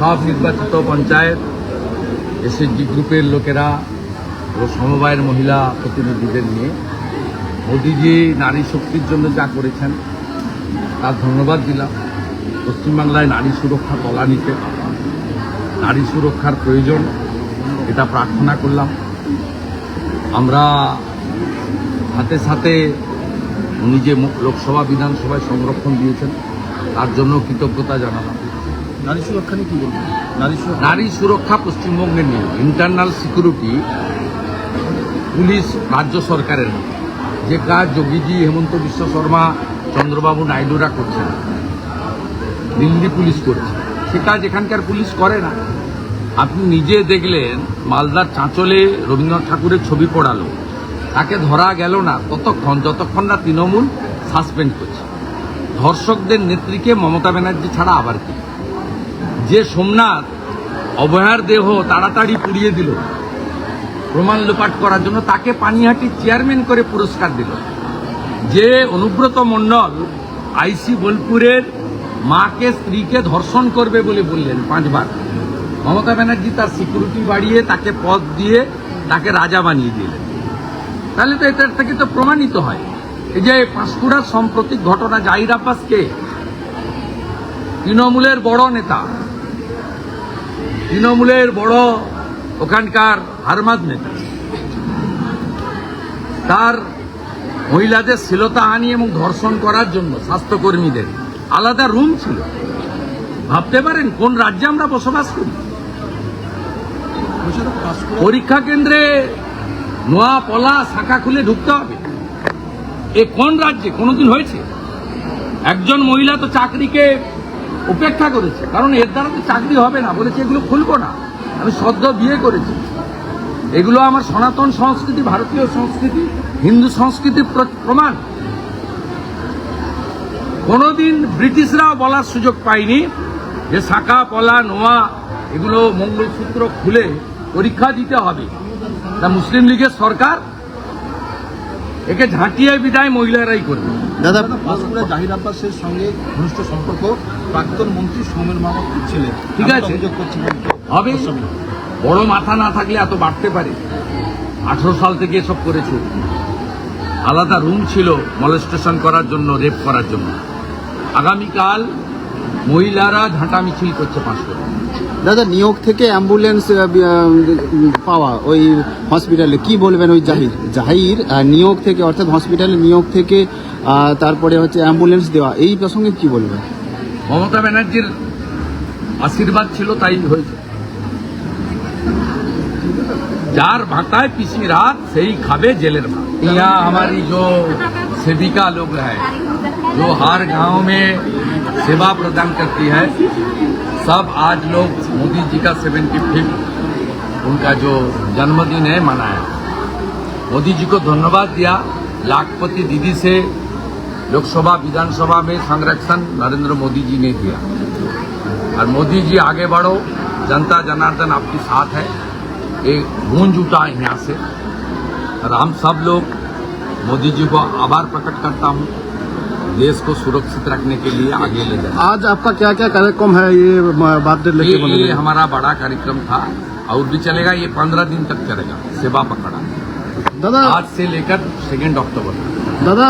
সব নির্বাচিত পঞ্চায়েত এসএসজি গ্রুপের লোকেরা ও সমবায়ের মহিলা প্রতিনিধিদের নিয়ে মোদিজি নারী শক্তির জন্য যা করেছেন তার ধন্যবাদ দিলাম। পশ্চিমবাংলায় নারী সুরক্ষা তলানিতে নারী সুরক্ষার প্রয়োজন, এটা প্রার্থনা করলাম। আমরা সাথে সাথে উনি যে লোকসভা বিধানসভায় সংরক্ষণ দিয়েছেন, তার জন্য কৃতজ্ঞতা জানালাম। নারী সুরক্ষা নিয়ে কি নারী সুরক্ষা নারী সুরক্ষা পশ্চিমবঙ্গে নেই ইন্টারনাল সিকিউরিটি পুলিশ রাজ্য সরকারের। যে কাজ যোগীজি হেমন্ত বিশ্ব শর্মা, চন্দ্রবাবু নাইডুরা করছেন, দিল্লি পুলিশ করছে, সে কাজ এখানকার পুলিশ করে না। আপনি নিজে দেখলেন, মালদার চাঁচলে রবীন্দ্রনাথ ঠাকুরের ছবি পড়ালো। তাকে ধরা গেল না, ততক্ষণ, যতক্ষণ না তৃণমূল সাসপেন্ড করছে। ধর্ষকদের নেত্রীকে মমতা ব্যানার্জি ছাড়া আবার কি? যে সোমনাথ অভয়ার দেহ তাড়াতাড়ি পুড়িয়ে দিল, প্রমাণ লোপাট করার জন্য তাকে পানিহাটির চেয়ারম্যান করে পুরস্কার দিল। যে অনুব্রত মণ্ডল আইসি বোলপুরের মাকে স্ত্রীকে ধর্ষণ করবে বলে বললেন পাঁচবার। মমতা ব্যানার্জি তার সিকিউরিটি বাড়িয়ে তাকে পদ দিয়ে তাকে রাজা বানিয়ে দিলেন। তাহলে তো এটার থেকে তো প্রমাণিত হয়। এই যে পাঁশকুড়ার সাম্প্রতিক ঘটনা জাহির আব্বাসকে তৃণমূলের বড় নেতা তৃণমূলের বড় ওখানকার হারমাদ নেতা। তার মহিলাদের শ্লীলতাহানি এবং ধর্ষণ করার জন্য স্বাস্থ্যকর্মীদের আলাদা রুম ছিল। ভাবতে পারেন, কোন রাজ্যে আমরা বসবাস করি? পরীক্ষা কেন্দ্রে নোয়া পলা শাখা খুলে ঢুকতে হবে। এ কোন রাজ্যে? কোনোদিন হয়েছে? একজন মহিলা তো চাকরিকে উপেক্ষা করেছে। কারণ এর দ্বারা তো চাকরি হবে না, বলেছে এগুলো খুলবো না। আমি সদ্য বিয়ে করেছি। এগুলো আমার সনাতন সংস্কৃতি, ভারতীয় সংস্কৃতি, হিন্দু সংস্কৃতির প্র- প্রমাণ। কোনোদিন ব্রিটিশরাও বলার সুযোগ পায়নি যে শাখা, পলা, নোয়া এগুলো মঙ্গলসূত্র খুলে পরীক্ষা দিতে হবে। তা মুসলিম লীগের সরকার একে ঝাঁটিয়ে বিদায় মহিলারাই করবে। দাদা পাঁশকুড়া জাহির আব্বাসের সঙ্গে ঘনিষ্ঠ সম্পর্ক প্রাক্তন মন্ত্রী সৌমেন মাহমুদ ছেলে। ঠিক আছে। হবে। বড় মাথা না থাকলে এত বাড়তে পারে? আঠারো সাল থেকে এসব করেছে। আলাদা রুম ছিল মলেস্টেশন করার জন্য রেপ করার জন্য। আগামীকাল মহিলারা ঝাঁটা মিছিল করছে পাঁচশো দাদা নিয়োগ থেকে অ্যাম্বুলেন্স আহ, বি- আহ, পাওয়া ওই হসপিটালে কি বলবেন ওই জাহির জাহির আহ, নিয়োগ থেকে অর্থাৎ হসপিটালে নিয়োগ থেকে আহ, তারপরে হচ্ছে অ্যাম্বুলেন্স দেওয়া এই প্রসঙ্গে কি বলবেন মমতা ব্যানার্জির আশীর্বাদ ছিল তাই হয়েছে যার ভাতায় পিসি রাত সেই খাবে জেলের ভাত यहाँ हमारी जो सेविका लोग हैं जो हर गांव में सेवा प्रदान करती है। सब आज लोग मोदी जी का सेवेंटी फिफ्थ उनका जो जन्मदिन है, मनाया। मोदी जी को धन्यवाद दिया। लाखपति दीदी से लोकसभा, विधानसभा में संरक्षण नरेंद्र मोदी जी ने दिया और मोदी जी आगे बढ़ो। जनता, जनार्दन आपके साथ है। एक गूंज उठा यहाँ से। और हम सब लोग मोदी जी को आभार प्रकट करता हूँ। देश को सुरक्षित रखने के लिए आगे ले जाए। आज आपका क्या क्या कार्यक्रम है? ये बात ये, ये हमारा बड़ा कार्यक्रम था और भी चलेगा ये पंद्रह दिन तक चलेगा सेवा पकड़ा। दादा आज से लेकर सेकेंड अक्टूबर दादा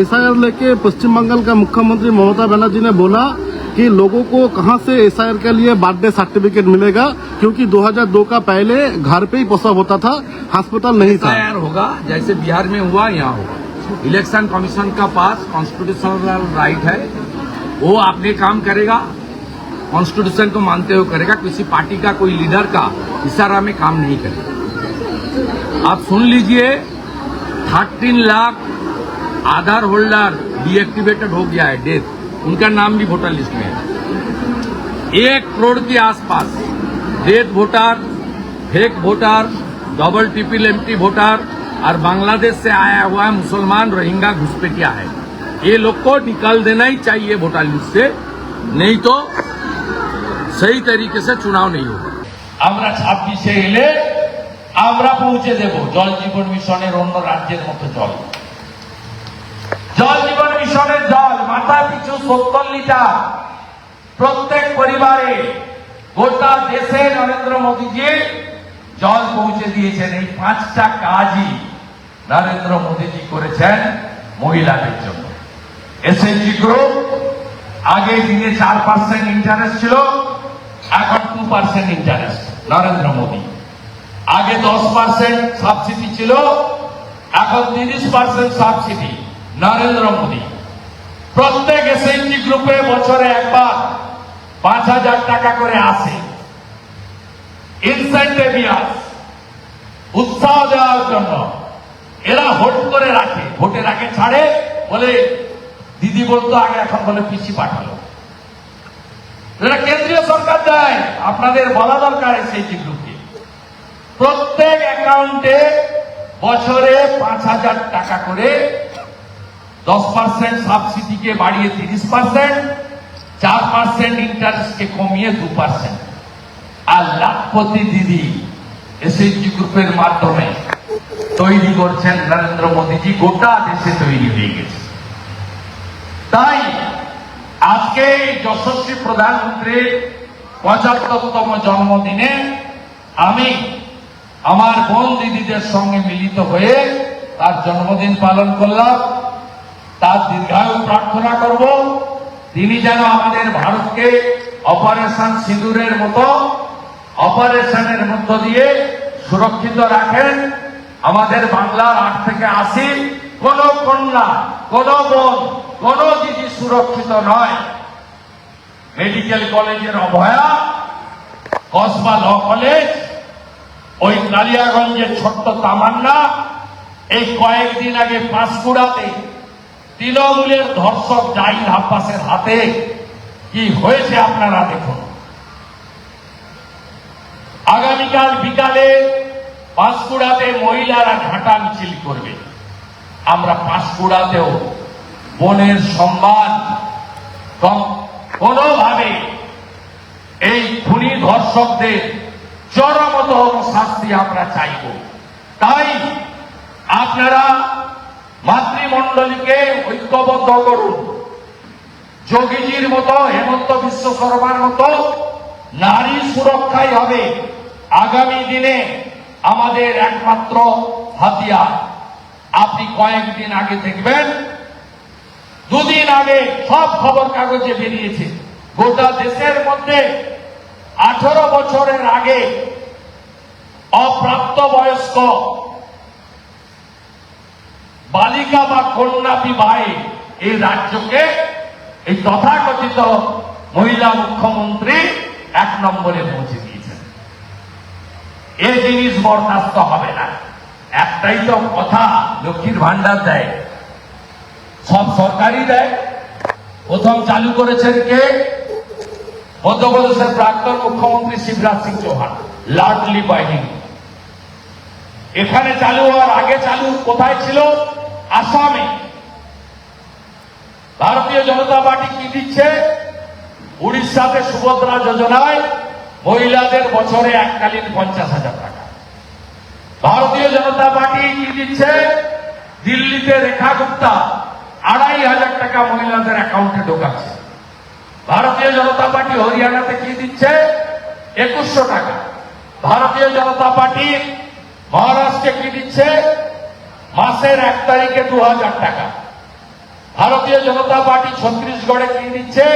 एस लेके पश्चिम बंगाल का मुख्यमंत्री ममता बनर्जी ने बोला कि लोगों को कहाँ से एस के लिए बर्थडे सर्टिफिकेट मिलेगा क्योंकि 2002 का पहले घर पे ही प्रसव होता था अस्पताल नहीं था। होगा जैसे बिहार में हुआ यहाँ होगा। इलेक्शन कमीशन का पास कॉन्स्टिट्यूशनल राइट है। वो अपने काम करेगा। कॉन्स्टिट्यूशन को मानते हुए करेगा। किसी पार्टी का, कोई लीडर का इशारा में काम नहीं करेगा। आप सुन लीजिए thirteen lakh Aadhaar holder deactivated हो गया है डेथ उनका नाम भी वोटर लिस्ट में है। एक करोड़ के आसपास death voter fake voter double triple empty voter और बांग्लादेश से आया हुआ है मुसलमान रोहिंगा घुसपैठिया है ये लोग को निकाल देना ही चाहिए वोटर लिस्ट से नहीं तो सही तरीके से चुनाव नहीं होगा আমরা ছাব্বিশে এলে আমরা পৌঁছে দেব জল জীবন মিশনের অন্য রাজ্যের মতো জল জল জীবন মিশনের জল মাথা পিছু সত্তর লিটার প্রত্যেক পরিবারে গোটা দেশে নরেন্দ্র মোদীজি জল পৌঁছে দিয়েছেন এই পাঁচটা কাজই নরেন্দ্র মোদীজি করেছেন মহিলাদের জন্য। এসএনজি গ্রুপ আগে দিনে চার পার্সেন্ট ইন্টারেস্ট ছিল, এখন two percent interest Narendra Modi. আগে দশ পার্সেন্ট সাবসিডি ছিল, এখন তিরিশ পার্সেন্ট সাবসিডি নরেন্দ্র মোদী। প্রত্যেক এসএনজি গ্রুপে বছরে একবার পাঁচ হাজার টাকা করে আসে। ইনসেন্টিভিয়াস উৎসাহ দেওয়ার জন্য এরা ভোট করে রাখে। ভোটের আগে ছাড়ে, বলে দিদি বলতো, আগে এখন বলে পিসি পাঠালো। এটা কেন্দ্রীয় সরকার দেয়, আপনাদের বলা দরকার এসএইচজি গ্রুপকে। প্রত্যেক অ্যাকাউন্টে বছরে পাঁচ হাজার টাকা করে দশ পার্সেন্ট সাবসিডিকে বাড়িয়ে তিরিশ পার্সেন্ট, চার পার্সেন্ট ইন্টারেস্টকে কমিয়ে দু পার্সেন্ট। আর লাখপতি দিদি এসএইচজি গ্রুপের মাধ্যমে তৈরি করছেন নরেন্দ্র মোদীজি, গোটা দেশে তৈরি হয়ে গেছে। তাই আজকে যশস্বী প্রধানমন্ত্রীর পঁচাত্তরতম জন্মদিনে আমি আমার বোন দিদিদের সঙ্গে মিলিত হয়ে তার জন্মদিন পালন করলাম। তার দীর্ঘায়ু প্রার্থনা করব। তিনি যেন আমাদের ভারতকে অপারেশন সিঁদুরের মতো, অপারেশনের মধ্য দিয়ে সুরক্ষিত রাখেন। আমাদের বাংলার আট থেকে আশি, কোন কন্যা, কোন বোন, কোন দিদি সুরক্ষিত নয়। মেডিকেল কলেজের অভয়া কসবা ল কলেজ, ওই কালিয়াগঞ্জের ছোট্ট তামান্না, এই কয়েকদিন আগে পাঁশকুড়াতে তৃণমূলের ধর্ষক জাহিদ আব্বাসের হাতে কি হয়েছে আপনারা দেখুন। আগামীকাল বিকালে পাঁশকুড়াতে মহিলারা ঘাটা মিছিল করবে। আমরা পাঁশকুড়াতেও বনের সম্মান কোনোভাবে এই খুনি ধর্ষকদের চরমতম শাস্তি আমরা চাইব। তাই আপনারা মাতৃমণ্ডলীকে ঐক্যবদ্ধ করুন। যোগীজির মতো, হেমন্ত বিশ্ব শর্মার মতো নারী সুরক্ষাই হবে। আগামী দিনে আমাদের একমাত্র হাতিয়ার। আপনি কয়েকদিন আগে দেখবেন, দুদিন আগে সব খবর কাগজে বেরিয়েছে। গোটা দেশের মধ্যে আঠারো বছরের আগে অপ্রাপ্ত বয়স্ক বালিকা বা কন্যা বিবাহে এই রাজ্যকে, এই তথাকথিত মহিলা মুখ্যমন্ত্রী এক নম্বরে পৌঁছে এই জিনিস বরদাস্ত হবে না। একটাই তো কথা, লক্ষ্মীর ভান্ডার দেয়। সব সরকারই দেয়। প্রথম চালু করেছেন কে? মধ্যপ্রদেশের প্রাক্তন মুখ্যমন্ত্রী শিবরাজ সিং চৌহান লাডলি বাহিনী এখানে চালু হওয়ার আগে চালু কোথায় ছিল? আসামে। ভারতীয় জনতা পার্টি কি দিচ্ছে? উড়িষ্যাতে সুভদ্রা যোজনায় মহিলাদের বছরে এককালীন পঞ্চাশ হাজার টাকা। ভারতীয় জনতা পার্টি কি দিচ্ছে? দিল্লিতে রেখা গুপ্তা আড়াই হাজার টাকা মহিলাদের অ্যাকাউন্টে ঢোকাচ্ছে। ভারতীয় জনতা পার্টি হরিয়ানাতে কি দিচ্ছে? একুশশো টাকা। ভারতীয় জনতা পার্টি মহারাষ্ট্রে কি দিচ্ছে? মাসের এক তারিখে দু হাজার টাকা। ভারতীয় জনতা পার্টি ছত্তিশগড়ে কি দিচ্ছে?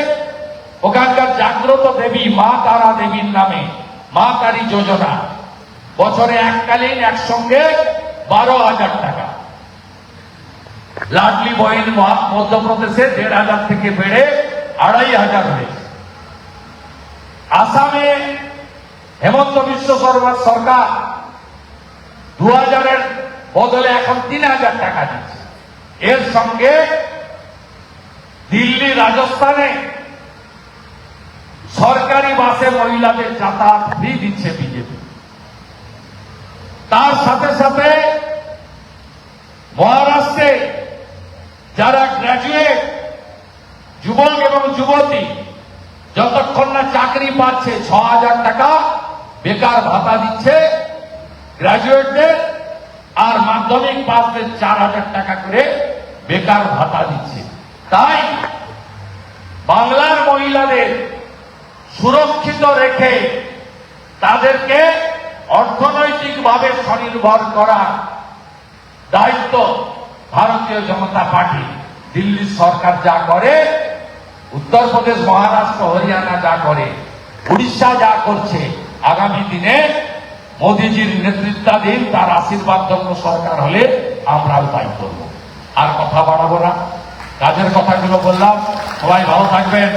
ওখানকার জাগ্রত দেবী মা তারা দেবীর নামে, মা তারি যোজনা। বছরে এককালীন একসঙ্গে বারো হাজার টাকা। লাডলি মহা- মধ্যপ্রদেশে দেড় হাজার থেকে বেড়ে আড়াই হাজার হয়েছে। আসামে হেমন্ত বিশ্ব শর্মার সরকার দু হাজারের বদলে এখন তিন হাজার টাকা দিচ্ছে। এর সঙ্গে দিল্লি, রাজস্থানে সরকারি বাসে মহিলাদের যাতায়াত ফ্রি দিচ্ছে বিজেপি। তার সাথে সাথে মহারাষ্ট্রে যারা গ্র্যাজুয়েট যুবক এবং যুবতী, যতক্ষণ না চাকরি পাচ্ছে, ছ হাজার টাকা বেকার ভাতা দিচ্ছে গ্র্যাজুয়েটদের আর মাধ্যমিক পাসদের চার হাজার টাকা করে বেকার ভাতা দিচ্ছে। তাই বাংলার মহিলাদের সুরক্ষিত রেখে তাদেরকে অর্থনৈতিকভাবে স্বনির্ভর করা দায়িত্ব ভারতীয় জনতা পার্টি। দিল্লি সরকার যা করে, উত্তরপ্রদেশ, মহারাষ্ট্র, হরিয়ানা যা করে, উড়িষ্যা যা করছে, আগামী দিনে মোদীজির নেতৃত্বাধীন তার আশীর্বাদ জন্য সরকার হলে আমরাও তাই করব আর কথা বাড়াবো না। কাজের কথাগুলো বললাম। সবাই ভালো থাকবেন।